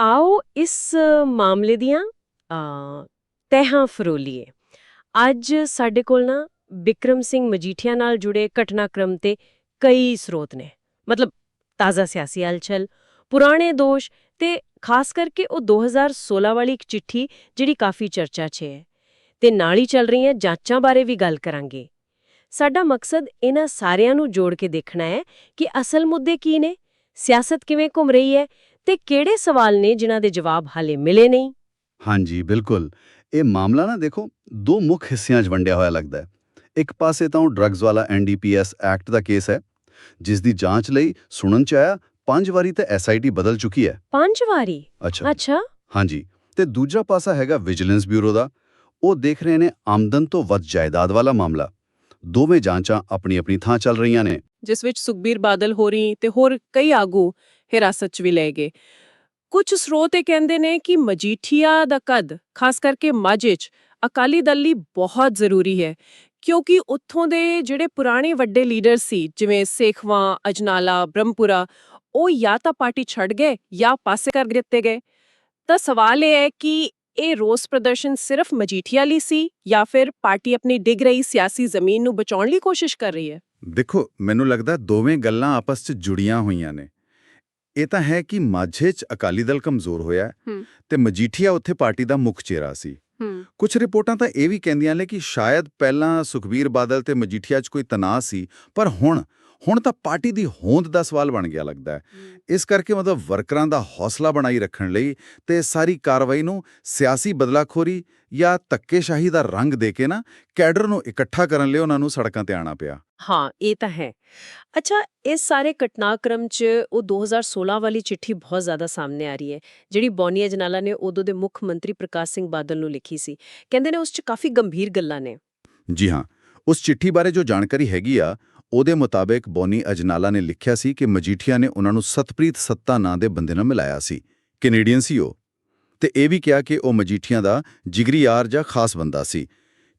ਆਓ ਇਸ ਮਾਮਲੇ ਦੀਆਂ ਅ, ਤਹਿਾਂ ਫਰੋਲੀਏ। ਅੱਜ ਸਾਡੇ ਕੋਲ ਨਾ ਵਿਕਰਮ ਸਿੰਘ ਮਜੀਠੀਆ ਨਾਲ ਜੁੜੇ ਘਟਨਾਕ੍ਰਮ ਤੇ ਕਈ ਸਰੋਤ ਨੇ। ਮਤਲਬ ਤਾਜ਼ਾ ਸਿਆਸੀ ਹਲਚਲ ਪੁਰਾਣੇ ਦੋਸ਼ ਤੇ ਖਾਸ ਕਰਕੇ ਉਹ 2016 ਵਾਲੀ ਇੱਕ ਚਿੱਠੀ ਜਿਹੜੀ ਕਾਫੀ ਚਰਚਾ 'ਚ ਹੈ। ਤੇ ਨਾਲ ਹੀ ਚੱਲ ਰਹੀਆਂ ਜਾਂਚਾਂ ਬਾਰੇ ਵੀ ਗੱਲ ਕਰਾਂਗੇ। ਸਾਡਾ ਮਕਸਦ ਇਹਨਾਂ ਸਾਰਿਆਂ ਨੂੰ ਜੋੜ ਕੇ ਦੇਖਣਾ ਹੈ ਕਿ ਅਸਲ ਮੁੱਦੇ ਕੀ ਨੇ ਸਿਆਸਤ ਕਿਵੇਂ ਘੁੰਮ ਰਹੀ ਹੈ ਤੇ ਕਿਹੜੇ ਸਵਾਲ ਨੇ ਜਿਨ੍ਹਾਂ ਦੇ ਜਵਾਬ ਹਾਲੇ ਮਿਲੇ ਨਹੀਂ? ਹਾਂਜੀ ਬਿਲਕੁਲ। ਇਹ ਮਾਮਲਾ ਨਾ ਦੇਖੋ ਦੋ ਮੁੱਖ ਹਿੱਸਿਆਂ 'ਚ ਵੰਡਿਆ ਹੋਇਆ ਲੱਗਦਾ ਹੈ। ਇੱਕ ਪਾਸੇ ਤਾਂ ਉਹ ਡਰੱਗਸ ਵਾਲਾ ਐਨਡੀਪੀਐਸ ਐਕਟ ਦਾ ਕੇਸ ਹੈ ਜਿਸ ਦੀ ਜਾਂਚ ਲਈ ਸੁਣਨ 'ਚ ਆਇਆ ਪੰਜ ਵਾਰੀ ਤੇ ਐਸਆਈਟੀ ਬਦਲ ਚੁੱਕੀ ਹੈ। ਪੰਜ ਵਾਰੀ? ਅੱਛਾ। ਅੱਛਾ। ਹਾਂਜੀ। ਤੇ ਦੂਜਾ ਪਾਸਾ ਹੈਗਾ ਵਿਜੀਲੈਂਸ ਬਿਊਰੋ ਦਾ। ਉਹ ਦੇਖ ਰਹੇ ਨੇ ਆਮਦਨ ਤੋਂ ਵੱਧ ਜਾਇਦਾਦ ਵਾਲਾ ਮਾਮਲਾ। ਦੋਵੇਂ ਜਾਂਚਾਂ ਆਪਣੀ ਆਪਣੀ ਥਾਂ ਚੱਲ ਰਹੀਆਂ ਨੇ। ਜਿਸ ਵਿੱਚ ਸੁਖਬੀਰ ਬਾਦਲ ਹੋਰੀ ਤੇ ਹੋਰ ਕਈ ਆਗੂ ਹਿਰਾਸਤ 'ਚ ਵੀ ਲਏ ਗਏ। ਕੁਝ ਸਰੋਤ ਇਹ ਕਹਿੰਦੇ ਨੇ ਕਿ ਮਜੀਠੀਆ ਦਾ ਕਦ, ਖਾਸ ਕਰਕੇ ਮਾਝੇ 'ਚ, ਅਕਾਲੀ ਦਲ ਲਈ ਬਹੁਤ ਜ਼ਰੂਰੀ ਹੈ, ਕਿਉਂਕਿ ਉੱਥੋਂ ਦੇ ਜਿਹੜੇ ਪੁਰਾਣੇ ਵੱਡੇ ਲੀਡਰ ਸੀ, ਜਿਵੇਂ ਸੇਖਵਾਂ, ਅਜਨਾਲਾ, ਬ੍ਰਹਮਪੁਰਾ, ਉਹ ਜਾਂ ਤਾਂ ਪਾਰਟੀ ਛੱਡ ਗਏ ਜਾਂ ਪਾਸੇ ਕਰ ਦਿੱਤੇ ਗਏ। ਤਾਂ ਸਵਾਲ ਇਹ ਹੈ ਕਿ ਇਹ ਰੋਸ ਪ੍ਰਦਰਸ਼ਨ ਸਿਰਫ ਮਜੀਠੀਆ ਲਈ ਸੀ ਜਾਂ ਫਿਰ ਪਾਰਟੀ ਆਪਣੀ ਡਿੱਗ ਰਹੀ ਸਿਆਸੀ ਜ਼ਮੀਨ ਨੂੰ ਬਚਾਉਣ ਲਈ ਕੋਸ਼ਿਸ਼ ਕਰ ਰਹੀ ਹੈ? ਦੇਖੋ, ਮੈਨੂੰ ਲੱਗਦਾ ਦੋਵੇਂ ਗੱਲਾਂ ਆਪਸ 'ਚ ਜੁੜੀਆਂ ਹੋਈਆਂ ਨੇ। ਇਹ ਤਾਂ ਹੈ ਕਿ ਮਾਝੇ 'ਚ ਅਕਾਲੀ ਦਲ ਕਮਜ਼ੋਰ ਹੋਇਆ। ਤੇ ਮਜੀਠੀਆ ਉੱਥੇ ਪਾਰਟੀ ਦਾ ਮੁੱਖ ਚਿਹਰਾ ਸੀ ਕੁਝ ਰਿਪੋਰਟਾਂ ਤਾਂ ਇਹ ਵੀ ਕਹਿੰਦੀਆਂ ਨੇ ਕਿ ਸ਼ਾਇਦ ਪਹਿਲਾਂ ਸੁਖਬੀਰ ਬਾਦਲ ਤੇ ਮਜੀਠੀਆ 'ਚ ਕੋਈ ਤਣਾਅ ਸੀ ਪਰ ਹੁਣ ਹੁਣ ਤਾਂ ਪਾਰਟੀ ਦੀ ਹੋਂਦ ਦਾ ਸਵਾਲ ਬਣ ਗਿਆ ਲੱਗਦਾ ਹੈ। ਇਸ ਕਰਕੇ ਮਤਲਬ ਵਰਕਰਾਂ ਦਾ ਹੌਸਲਾ ਬਣਾਈ ਰੱਖਣ ਲਈ ਤੇ ਸਾਰੀ ਕਾਰਵਾਈ ਨੂੰ ਸਿਆਸੀ ਬਦਲਾਖੋਰੀ ਜਾਂ ਧੱਕੇਸ਼ਾਹੀ ਦਾ ਰੰਗ ਦੇ ਕੇ ਨਾ ਕੈਡਰ ਨੂੰ ਇਕੱਠਾ ਕਰਨ ਲਈ ਉਹਨਾਂ ਨੂੰ ਸੜਕਾਂ ਤੇ ਆਣਾ ਪਿਆ। ਹਾਂ ਇਹ ਤਾਂ ਹੈ। ਅੱਛਾ ਇਸ ਸਾਰੇ ਘਟਨਾਕ੍ਰਮ 'ਚ ਉਹ 2016 ਵਾਲੀ ਚਿੱਠੀ ਬਹੁਤ ਜ਼ਿਆਦਾ ਸਾਹਮਣੇ ਆ ਰਹੀ ਹੈ ਜਿਹੜੀ ਬੌਨੀ ਅਜਨਾਲਾ ਨੇ ਉਦੋਂ ਦੇ ਮੁੱਖ ਮੰਤਰੀ ਪ੍ਰਕਾਸ਼ ਸਿੰਘ ਬਾਦਲ ਨੂੰ ਲਿਖੀ ਸੀ। ਕਹਿੰਦੇ ਨੇ ਉਸ 'ਚ ਕਾਫੀ ਗੰਭੀਰ ਗੱਲਾਂ ਨੇ। ਜੀ ਹਾਂ ਉਸ ਚਿੱਠੀ ਬਾਰੇ ਜੋ ਜਾਣਕਾਰੀ ਹੈਗੀ ਆ ਉਹਦੇ ਮੁਤਾਬਕ ਬੋਨੀ ਅਜਨਾਲਾ ਨੇ ਲਿਖਿਆ ਸੀ ਕਿ ਮਜੀਠੀਆ ਨੇ ਉਹਨਾਂ ਨੂੰ ਸਤਪ੍ਰੀਤ ਸੱਤਾ ਨਾਂ ਦੇ ਬੰਦੇ ਨਾਲ ਮਿਲਾਇਆ ਸੀ। ਕੈਨੇਡੀਅਨ ਸੀ ਉਹ। ਤੇ ਇਹ ਵੀ ਕਿਹਾ ਕਿ ਉਹ ਮਜੀਠੀਆਂ ਦਾ ਜਿਗਰੀ ਯਾਰ ਜਾਂ ਖਾਸ ਬੰਦਾ ਸੀ।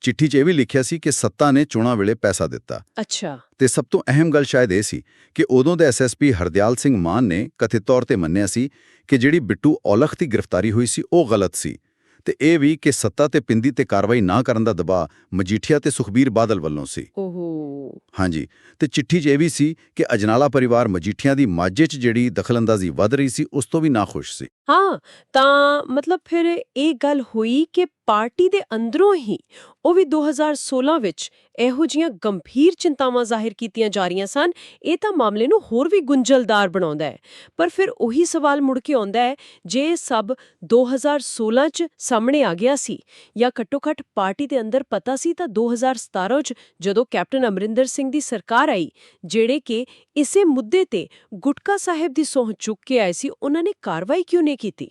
ਚਿੱਠੀ 'ਚ ਇਹ ਵੀ ਲਿਖਿਆ ਸੀ ਕਿ ਸੱਤਾ ਨੇ ਚੋਣਾਂ ਵੇਲੇ ਪੈਸਾ ਦਿੱਤਾ। ਅੱਛਾ। ਤੇ ਸਭ ਤੋਂ ਅਹਿਮ ਗੱਲ ਸ਼ਾਇਦ ਇਹ ਸੀ ਕਿ ਉਦੋਂ ਦੇ ਐਸਐਸਪੀ ਹਰਦਿਆਲ ਸਿੰਘ ਮਾਨ ਨੇ ਕਥਿਤ ਤੌਰ ਤੇ ਮੰਨਿਆ ਸੀ ਕਿ ਜਿਹੜੀ ਬਿੱਟੂ ਔਲਖ ਦੀ ਗ੍ਰਿਫਤਾਰੀ ਹੋਈ ਸੀ ਉਹ ਗਲਤ ਸੀ। ਤੇ ਇਹ ਵੀ ਕਿ ਸੱਤਾ ਤੇ ਪਿੰਦੀ ਤੇ ਕਾਰਵਾਈ ਨਾ ਕਰਨ ਦਾ ਦਬਾਅ ਮਜੀਠੀਆ ਤੇ ਸੁਖਬੀਰ ਬਾਦਲ ਵੱਲੋਂ ਸੀ। ਓਹੋ। ਹਾਂਜੀ ਤੇ ਚਿੱਠੀ 'ਚ ਇਹ ਵੀ ਸੀ ਕਿ ਅਜਨਾਲਾ ਪਰਿਵਾਰ ਮਜੀਠੀਆਂ ਦੀ ਮਾਝੇ 'ਚ ਜਿਹੜੀ ਦਖਲਅੰਦਾਜ਼ੀ ਵੱਧ ਰਹੀ ਸੀ ਉਸ ਤੋਂ ਵੀ ਨਾਖੁਸ਼ ਸੀ। ਹਾਂ ਤਾਂ ਮਤਲਬ ਫਿਰ ਇਹ ਗੱਲ ਹੋਈ ਕਿ ਪਾਰਟੀ ਦੇ ਅੰਦਰੋਂ ਹੀ ਉਹ ਵੀ 2016 ਵਿੱਚ ਇਹੋ ਜੀਆਂ ਗੰਭੀਰ ਚਿੰਤਾਵਾਂ ਜ਼ਾਹਿਰ ਕੀਤੀਆਂ ਜਾ ਰਹੀਆਂ ਸਨ, ਇਹ ਤਾਂ ਮਾਮਲੇ ਨੂੰ ਹੋਰ ਵੀ ਗੁੰਝਲਦਾਰ ਬਣਾਉਂਦਾ ਹੈ। ਪਰ ਫਿਰ ਉਹੀ ਸਵਾਲ ਮੁੜ ਕੇ ਆਉਂਦਾ ਹੈ, ਜੇ ਇਹ ਸਭ 2016 ਚ ਸਾਹਮਣੇ ਆ ਗਿਆ ਸੀ ਜਾਂ ਘੱਟੋ-ਘੱਟ ਪਾਰਟੀ ਦੇ ਅੰਦਰ ਪਤਾ ਸੀ ਤਾਂ 2017 ਚ ਜਦੋਂ ਕੈਪਟਨ ਅਮਰਿੰਦਰ ਸਿੰਘ ਦੀ ਸਰਕਾਰ ਆਈ, ਜਿਹੜੇ ਕਿ ਇਸੇ ਮੁੱਦੇ ਤੇ ਗੁਟਕਾ ਸਾਹਿਬ ਦੀ ਸਹੁੰ ਚੁੱਕ ਕੇ ਆਏ ਸੀ, ਉਹਨਾਂ ਨੇ ਕਾਰਵਾਈ ਕਿਉਂ ਨਹੀਂ ਕੀਤੀ?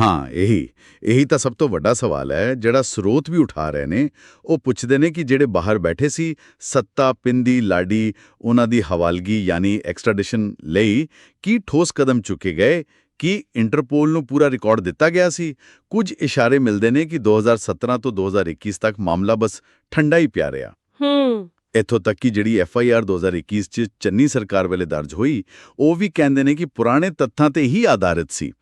ਹਾਂ ਇਹੀ। ਇਹੀ ਤਾਂ ਸਭ ਤੋਂ ਵੱਡਾ ਸਵਾਲ ਹੈ ਜਿਹੜਾ ਸਰੋਤ ਵੀ ਉਠਾ ਰਹੇ ਨੇ। ਉਹ ਪੁੱਛਦੇ ਨੇ ਕਿ ਜਿਹੜੇ ਬਾਹਰ ਬੈਠੇ ਸੀ ਸੱਤਾ ਪਿੰਦੀ ਲਾਡੀ ਉਹਨਾਂ ਦੀ ਹਵਾਲਗੀ ਯਾਨੀ ਐਕਸਟ੍ਰੈਡੀਸ਼ਨ ਲਈ ਕੀ ਠੋਸ ਕਦਮ ਚੁੱਕੇ ਗਏ? ਕਿ ਇੰਟਰਪੋਲ ਨੂੰ ਪੂਰਾ ਰਿਕਾਰਡ ਦਿੱਤਾ ਗਿਆ ਸੀ? ਕੁਝ ਇਸ਼ਾਰੇ ਮਿਲਦੇ ਨੇ ਕਿ 2017 ਤੋਂ 2021 ਤੱਕ ਮਾਮਲਾ ਬਸ ਠੰਡਾ ਹੀ ਪਿਆ ਰਿਹਾ। ਹੂੰ। ਇੱਥੋਂ ਤੱਕ ਕਿ ਜਿਹੜੀ ਐਫ ਆਈ ਆਰ 2021 ਚ ਚੰਨੀ ਸਰਕਾਰ ਵੇਲੇ ਦਰਜ ਹੋਈ ਉਹ ਵੀ ਕਹਿੰਦੇ ਨੇ ਕਿ ਪੁਰਾਣੇ ਤੱਥਾਂ ਤੇ ਹੀ ਆਧਾਰਿਤ ਸੀ।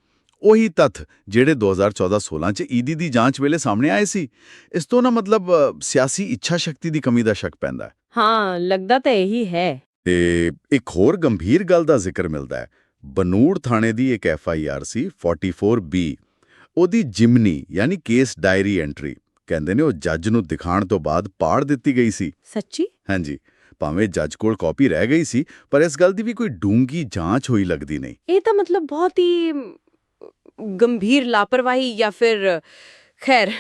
ਉਹੀ ਤੱਥ ਜਿਹੜੇ 2014-16 ਚ ਈਡੀ ਦੀ ਜਾਂਚ ਵੇਲੇ ਸਾਹਮਣੇ ਆਏ ਸੀ। ਇਸ ਤੋਂ ਨਾ ਮਤਲਬ ਸਿਆਸੀ ਇੱਛਾ ਸ਼ਕਤੀ ਦੀ ਕਮੀ ਦਾ ਸ਼ੱਕ ਪੈਂਦਾ ਹੈ। ਹਾਂ ਲੱਗਦਾ ਤਾਂ ਇਹੀ ਹੈ। ਤੇ ਇੱਕ ਹੋਰ ਗੰਭੀਰ ਗੱਲ ਦਾ ਜ਼ਿਕਰ ਮਿਲਦਾ ਹੈ। ਬਨੂੜ ਥਾਣੇ ਦੀ ਇੱਕ F I R C 44B ਉਹਦੀ ਜਿਮਨੀ ਯਾਨੀ ਕੇਸ ਡਾਇਰੀ ਐਂਟਰੀ ਕਹਿੰਦੇ ਨੇ ਉਹ ਜੱਜ ਨੂੰ ਦਿਖਾਣ ਤੋਂ ਬਾਅਦ ਪਾੜ ਦਿੱਤੀ ਗਈ ਸੀ। ਸੱਚੀ? ਹਾਂਜੀ। ਭਾਵੇਂ ਜੱਜ ਕੋਲ ਕਾਪੀ ਰਹਿ ਗਈ ਸੀ ਪਰ ਇਸ ਗੱਲ ਦੀ ਵੀ ਕੋਈ ਡੂੰਗੀ ਜਾਂਚ ਹੋਈ ਲੱਗਦੀ ਨਹੀਂ। ਇਹ ਤਾਂ ਮਤਲਬ ਬਹੁਤ ਹੀ ਗੰਭੀਰ ਲਾਪਰਵਾਹੀ ਜਾਂ ਫਿਰ, ਖੈਰ,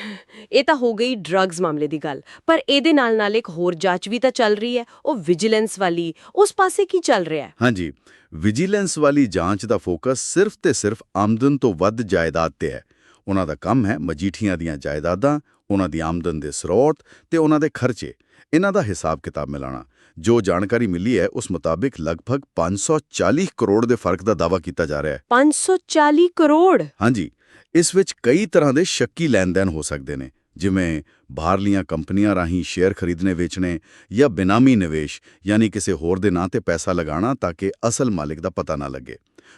ਇਹ ਤਾਂ ਹੋ ਗਈ ਡਰੱਗਸ ਮਾਮਲੇ ਦੀ ਗੱਲ। ਪਰ ਇਹਦੇ ਨਾਲ ਨਾਲ ਇੱਕ ਹੋਰ ਜਾਂਚ ਵੀ ਤਾਂ ਚੱਲ ਰਹੀ ਹੈ, ਉਹ ਵਿਜੀਲੈਂਸ ਵਾਲੀ। ਉਸ ਪਾਸੇ ਕੀ ਚੱਲ ਰਿਹਾ ਹੈ? ਹਾਂਜੀ ਵਿਜੀਲੈਂਸ ਵਾਲੀ ਜਾਂਚ ਦਾ ਫੋਕਸ ਸਿਰਫ ਤੇ ਸਿਰਫ ਆਮਦਨ ਤੋਂ ਵੱਧ ਜਾਇਦਾਦ ਤੇ ਹੈ। ਉਹਨਾਂ ਦਾ ਕੰਮ ਹੈ ਮਜੀਠੀਆਂ ਦੀਆਂ ਜਾਇਦਾਦਾਂ, ਉਹਨਾਂ ਦੀ ਆਮਦਨ ਦੇ ਸਰੋਤ ਤੇ ਉਹਨਾਂ ਦੇ ਖਰਚੇ। ਇਹਨਾਂ ਦਾ ਹਿਸਾਬ ਕਿਤਾਬ ਮਿਲਾਣਾ। ਜੋ ਜਾਣਕਾਰੀ ਮਿਲੀ ਹੈ ਉਸ ਮੁਤਾਬਿਕ ਲਗਭਗ 540 ਕਰੋੜ ਦੇ ਫ਼ਰਕ ਦਾ ਦਾਅਵਾ ਕੀਤਾ ਜਾ ਰਿਹਾ ਹੈ। 540 ਕਰੋੜ? ਹਾਂਜੀ। ਇਸ ਵਿੱਚ ਕਈ ਤਰ੍ਹਾਂ ਦੇ ਸ਼ੱਕੀ ਲੈਣ-ਦੇਣ ਹੋ ਸਕਦੇ ਨੇ। ਜਿਵੇਂ ਬਾਹਰਲੀਆਂ ਕੰਪਨੀਆਂ ਰਾਹੀਂ ਸ਼ੇਅਰ ਖਰੀਦਣੇ ਵੇਚਣੇ ਜਾਂ ਬਿਨਾਮੀ ਨਿਵੇਸ਼ ਯਾਨੀ ਕਿਸੇ ਹੋਰ ਦੇ ਨਾਂ ਤੇ ਪੈਸਾ ਲਗਾਉਣਾ ਤਾਂ ਕਿ ਅਸਲ ਮਾਲਿਕ ਦਾ ਪਤਾ ਨਾ ਲੱਗੇ।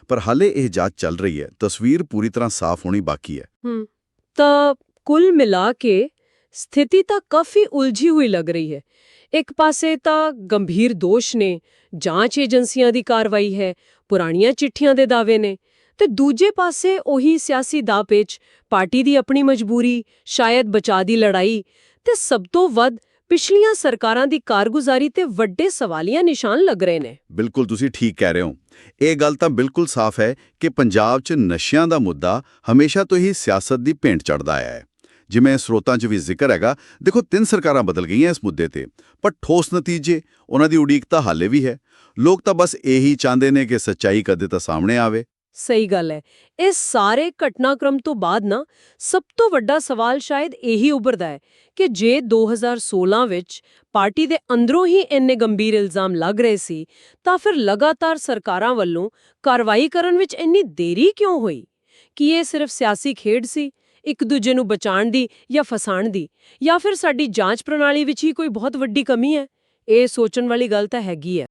ਪਰ ਹਾਲੇ ਇਹ ਜਾਂਚ ਚੱਲ ਰਹੀ ਹੈ। ਤਸਵੀਰ ਪੂਰੀ ਤਰ੍ਹਾਂ ਸਾਫ਼ ਹੋਣੀ ਬਾਕੀ ਹੈ। ਹੂੰ। ਤਾਂ ਕੁੱਲ ਮਿਲਾ ਕੇ ਸਥਿਤੀ ਤਾਂ ਕਾਫੀ ਉਲਝੀ ਹੋਈ ਲੱਗ ਰਹੀ ਹੈ। ਇੱਕ ਪਾਸੇ ਤਾਂ ਗੰਭੀਰ ਦੋਸ਼ ਨੇ, ਜਾਂਚ ਏਜੰਸੀਆਂ ਦੀ ਕਾਰਵਾਈ ਹੈ, ਪੁਰਾਣੀਆਂ ਚਿੱਠੀਆਂ ਦੇ ਦਾਅਵੇ ਨੇ, ਤੇ ਦੂਜੇ ਪਾਸੇ ਉਹੀ ਸਿਆਸੀ ਦਾਅਪੇਚ ਪਾਰਟੀ ਦੀ ਆਪਣੀ ਮਜਬੂਰੀ, ਸ਼ਾਇਦ ਬਚਾ ਦੀ ਲੜਾਈ, ਤੇ ਸਭ ਤੋਂ ਵੱਧ ਪਿਛਲੀਆਂ ਸਰਕਾਰਾਂ ਦੀ ਕਾਰਗੁਜ਼ਾਰੀ ਤੇ ਵੱਡੇ ਸਵਾਲੀਆਂ ਨਿਸ਼ਾਨ ਲੱਗ ਰਹੇ ਨੇ। ਬਿਲਕੁਲ, ਤੁਸੀਂ ਠੀਕ ਕਹਿ ਰਹੇ ਹੋ। ਇਹ ਗੱਲ ਤਾਂ ਬਿਲਕੁਲ ਸਾਫ਼ ਹੈ ਕਿ ਪੰਜਾਬ 'ਚ ਨਸ਼ਿਆਂ ਦਾ ਮੁੱਦਾ ਹਮੇਸ਼ਾ ਤੋਂ ਹੀ ਸਿਆਸਤ ਦੀ ਭੇਂਟ ਚੜਦਾ ਆਇਆ ਹੈ। ਜਿਵੇਂ ਸਰੋਤਾਂ 'ਚ ਵੀ ਜ਼ਿਕਰ ਹੈਗਾ, ਦੇਖੋ ਤਿੰਨ ਸਰਕਾਰਾਂ ਬਦਲ ਗਈਆਂ ਇਸ ਮੁੱਦੇ ਤੇ, ਪਰ ਠੋਸ ਨਤੀਜੇ, ਉਹਨਾਂ ਦੀ ਉਡੀਕ ਤਾਂ ਹਾਲੇ ਵੀ ਹੈ। ਲੋਕ ਤਾਂ ਬਸ ਇਹੀ ਚਾਹੁੰਦੇ ਨੇ ਕਿ ਸੱਚਾਈ ਕਦੇ ਤਾਂ ਸਾਹਮਣੇ ਆਵੇ। ਸਹੀ ਗੱਲ ਹੈ। ਇਸ ਸਾਰੇ ਘਟਨਾਕ੍ਰਮ ਤੋਂ ਬਾਅਦ ਨਾ, ਸਭ ਤੋਂ ਵੱਡਾ ਸਵਾਲ ਸ਼ਾਇਦ ਇਹੀ ਉੱਭਰਦਾ ਹੈ ਕਿ ਜੇ 2016 ਵਿੱਚ ਪਾਰਟੀ ਦੇ ਅੰਦਰੋਂ ਹੀ ਇੰਨੇ ਗੰਭੀਰ ਇਲਜ਼ਾਮ ਲੱਗ ਰਹੇ ਸੀ, ਤਾਂ ਫਿਰ ਲਗਾਤਾਰ ਸਰਕਾਰਾਂ ਵੱਲੋਂ ਕਾਰਵਾਈ ਕਰਨ ਵਿੱਚ ਇੰਨੀ ਦੇਰੀ ਕਿਉਂ ਹੋਈ? ਕੀ ਇਹ ਸਿਰਫ ਸਿਆਸੀ ਖੇਡ ਸੀ? ਇੱਕ ਦੂਜੇ ਨੂੰ ਬਚਾਉਣ ਦੀ ਜਾਂ ਫਸਾਉਣ ਦੀ, ਜਾਂ ਫਿਰ ਸਾਡੀ ਜਾਂਚ ਪ੍ਰਣਾਲੀ ਵਿੱਚ ਹੀ ਕੋਈ ਬਹੁਤ ਵੱਡੀ ਕਮੀ ਹੈ? ਇਹ ਸੋਚਣ ਵਾਲੀ ਗੱਲ ਤਾਂ ਹੈਗੀ ਹੈ।